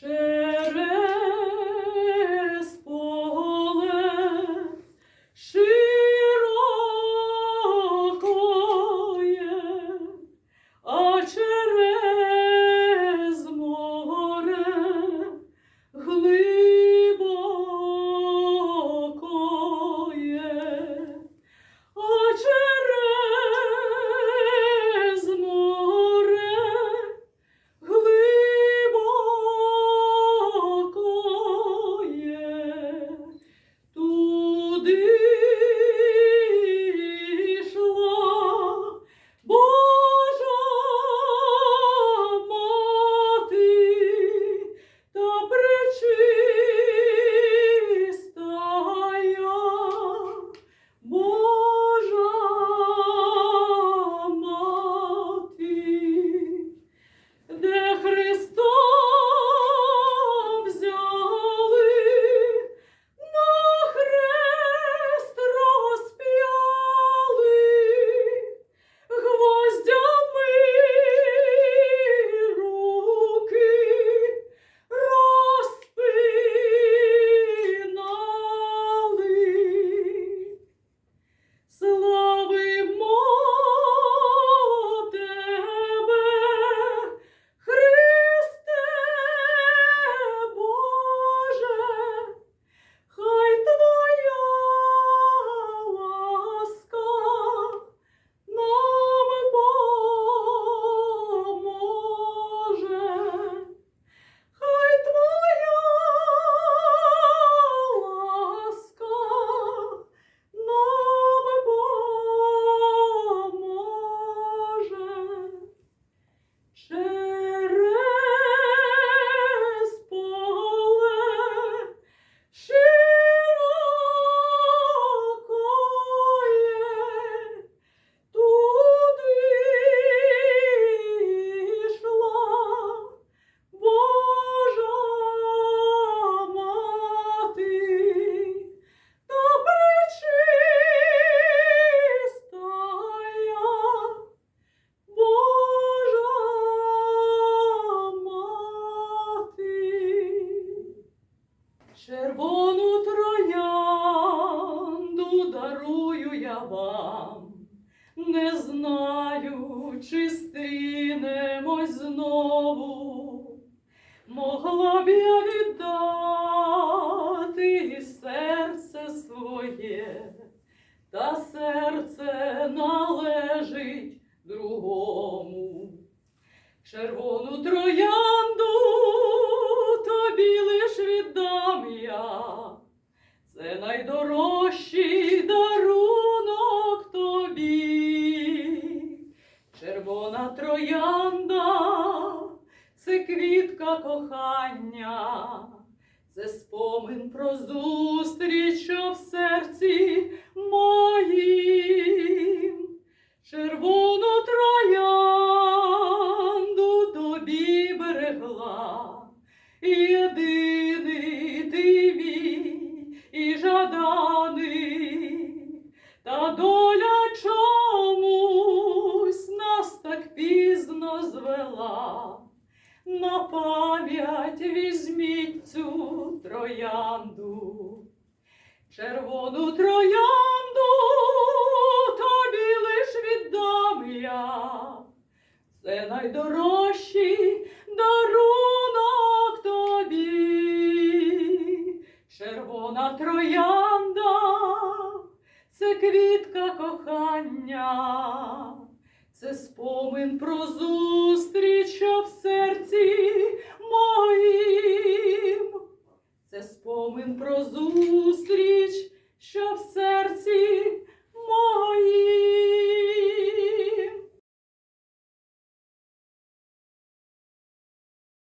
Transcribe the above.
Şeref я вам, не знаю, чи стрінемось знову. Могла б я віддати і серце своє, та серце належить другому. Червону троянду тобі лиш віддам я, це найдорожчий троянда це квітка кохання, це спомин про зустріч, що в серці моїм. Червону троянду тобі берегла, єдиний ти мій і жаданий, та доля чомусь пам'ять візьміть цю троянду. Червону троянду тобі лиш віддам я. Це найдорожчий дарунок тобі. Червона троянда це квітка кохання. Це спомин про зустріч,